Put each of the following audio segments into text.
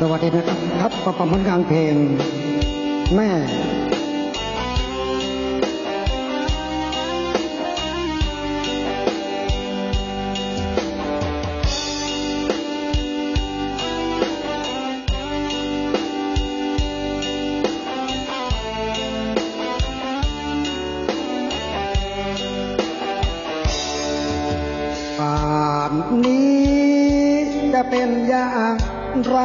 สวัสดีนะครับครับประกอบผลงานเพลง แม่ป่านนี้จะเป็นอย่าง ไร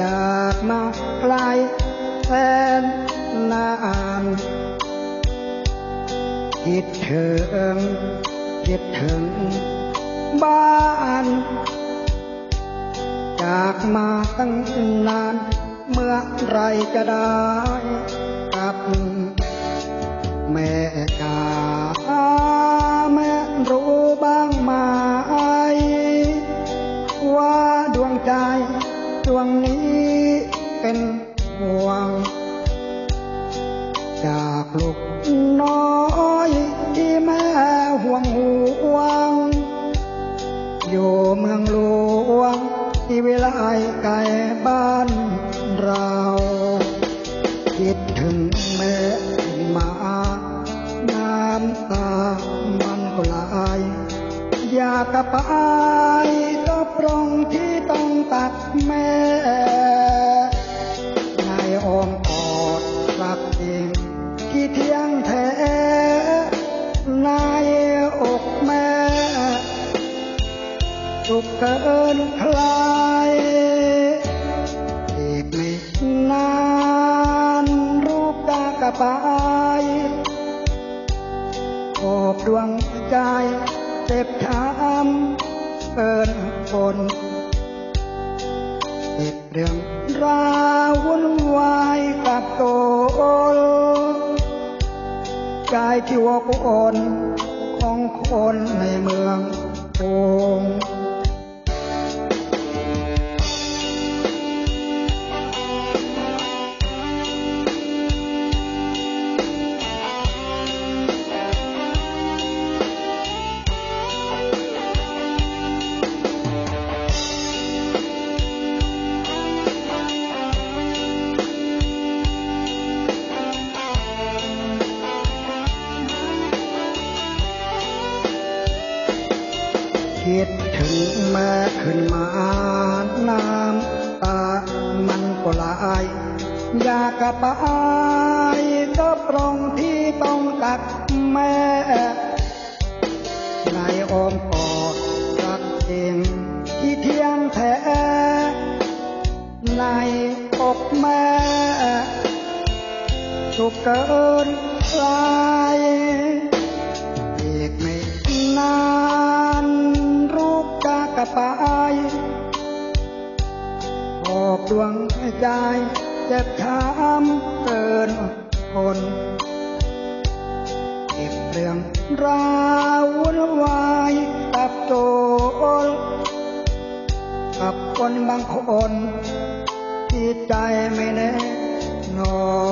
จากมาไกลแสนนานคิดถึงคิดถึงบ้านจากมาตั้งนาน เมื่อไรจะได้กลับแม่จ๋า ดวงใจดวงนี้เป็นห่วง จากลูกน้อยที่แม่ห่วงห่วง อยู่เมืองหลวงที่เวิไลไกลบ้านเราคิดถึงแม่มาน้ำตามันก็ไหลอยากกลับไปก็ปรงที่ต้อง ตัดแม่ในอ้อมกอดรักจริงที่เที่ยงแท้ในอกแม่สุขเกินใครอีกไม่นานรูปตากระปายโอบดวงใจเจ็บช้ำเกินคน เรื่องราววุ่นวายกับโต้กายที่วกวนของคนในเมือง คิดถึงแม่ขึ้นมาน้ำตามันก็ไหลอยากกลับไปก็ปรงที่ต้องกักแม่ในอ้อมกอดรักจริงที่เที่ยงแท้ในอกแม่สุขเกินใค จ็บช้ำเกินคนเก็บเรื่องราววุ่นวายกับโจรกับคนบางคนที่ใจไม่แน่นอน